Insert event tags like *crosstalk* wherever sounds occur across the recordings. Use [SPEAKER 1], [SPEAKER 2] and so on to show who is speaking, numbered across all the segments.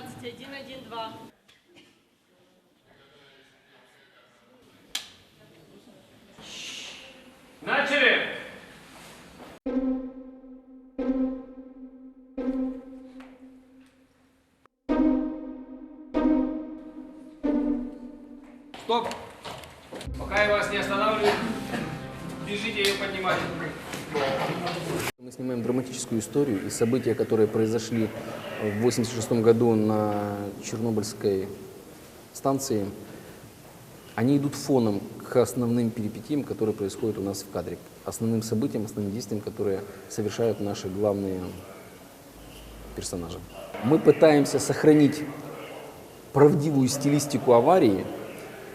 [SPEAKER 1] 21, 1, 2.
[SPEAKER 2] Начали! Стоп! Пока я вас не останавливаю, бежите ее поднимать.
[SPEAKER 3] Мы снимаем драматическую историю и события, которые произошли в 1986 году на Чернобыльской станции, они идут фоном к основным перипетиям, которые происходят у нас в кадре, основным событиям, основным действиям, которые совершают наши главные персонажи. Мы пытаемся сохранить правдивую стилистику аварии,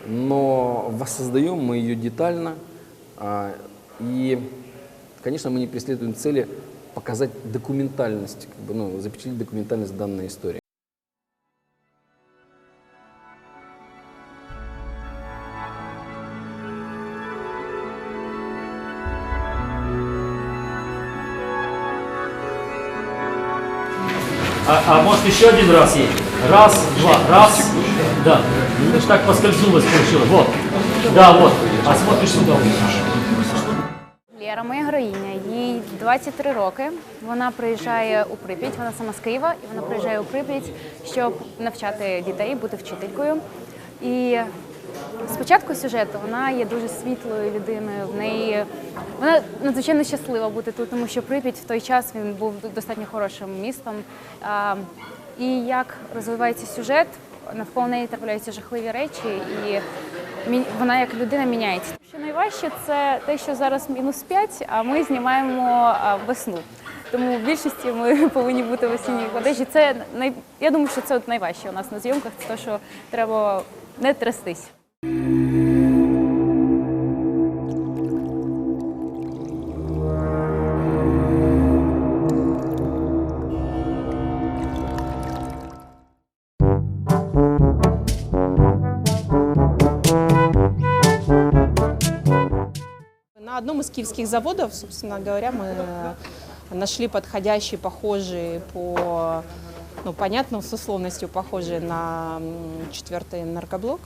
[SPEAKER 3] но воссоздаем мы ее детально. а, И, конечно, мы не преследуем цели показать документальность, как бы, ну, запечатлеть документальность данной истории.
[SPEAKER 4] А, а может еще один раз ей? Раз, два, раз. Да. Видишь, так поскользнулась, получилось. Вот. Да, вот. А смотришь сюда.
[SPEAKER 5] Лєра, моя героїня, їй 23 роки. Вона приїжджає у Прип'ять, вона сама з Києва, і вона приїжджає у Прип'ять, щоб навчати дітей, бути вчителькою. І спочатку сюжету вона є дуже світлою людиною. В неї вона надзвичайно щаслива бути тут, тому що Прип'ять в той час він був достатньо хорошим містом. І як розвивається сюжет, навколо неї трапляються жахливі речі, і вона як людина міняється. Що найважче це те, що зараз мінус 5, а ми знімаємо весну. Тому в більшості ми *laughs* повинні бути в осінній одежі. Це най... я думаю, що це от найважче у нас на зйомках, це те, що треба не трястись.
[SPEAKER 6] одном из киевских заводов, собственно говоря, мы э, нашли подходящий, похожий по, ну, понятно, с условностью похожий на м, четвертый наркоблок.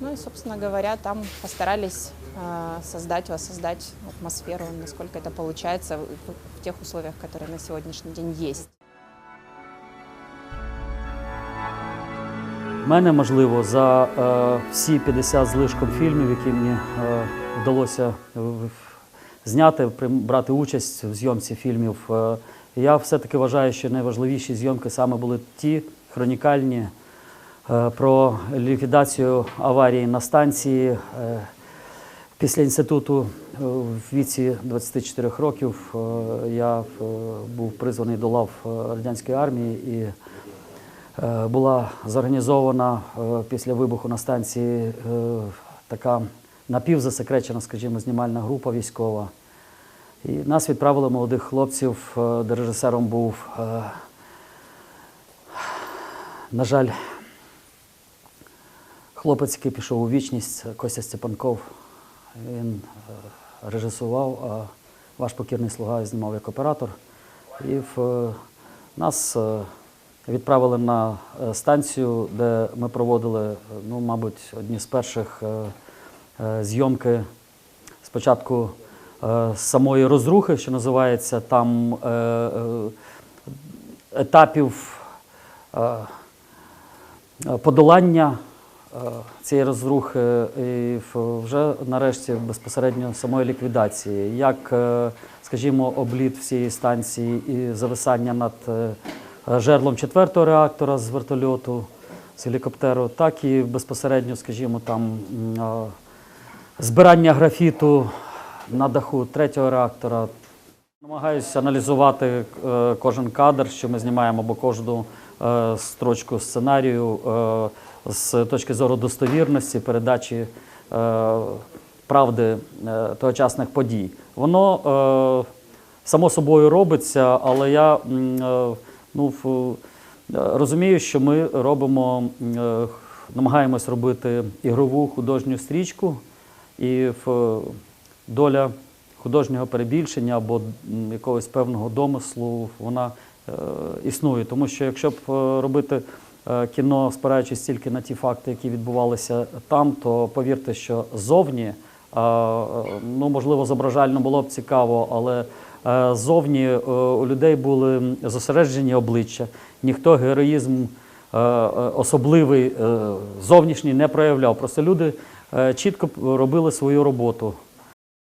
[SPEAKER 6] Ну и, собственно говоря, там постарались э, создать, воссоздать атмосферу, насколько это получается в, в тех условиях, которые на сегодняшний день есть.
[SPEAKER 4] Мене, можливо, за е, всі 50 з лишком фільмів, які мені е, вдалося е, зняти, брати участь в зйомці фільмів, е, я все-таки вважаю, що найважливіші зйомки саме були ті хронікальні е, про ліквідацію аварії на станції. Е, Після інституту е, в віці 24 років е, я був призваний до лав радянської армії і була зорганізована е, після вибуху на станції е, така напівзасекречена, скажімо, знімальна група військова. І нас відправили молодих хлопців, е, де режисером був, е, на жаль, хлопець, який пішов у вічність, Костя Степанков. Він е, режисував, а ваш покірний слуга знімав як оператор. І в, е, нас е, відправили на е, станцію, де ми проводили, е, ну, мабуть, одні з перших е, зйомки спочатку самої розрухи, що називається, там етапів подолання цієї розрухи і вже нарешті безпосередньо самої ліквідації, як, скажімо, обліт всієї станції і зависання над жерлом четвертого реактора з вертольоту, з гелікоптеру, так і безпосередньо, скажімо, там збирання графіту на даху третього реактора. Намагаюся аналізувати е, кожен кадр, що ми знімаємо, або кожну е, строчку сценарію е, з точки зору достовірності, передачі правди тогочасних подій. Воно само собою робиться, але я Ну, е, Розумію, що ми робимо, е, намагаємось робити ігрову художню стрічку, і доля художнього перебільшення або якогось певного домислу вона е, існує. Тому що якщо б робити кіно, спираючись тільки на ті факти, які відбувалися там, то повірте, що зовні ну, можливо зображально було б цікаво, але Е, зовні е, у людей були зосереджені обличчя, ніхто героїзм е, особливий зовнішній не проявляв. Просто люди чітко робили свою роботу.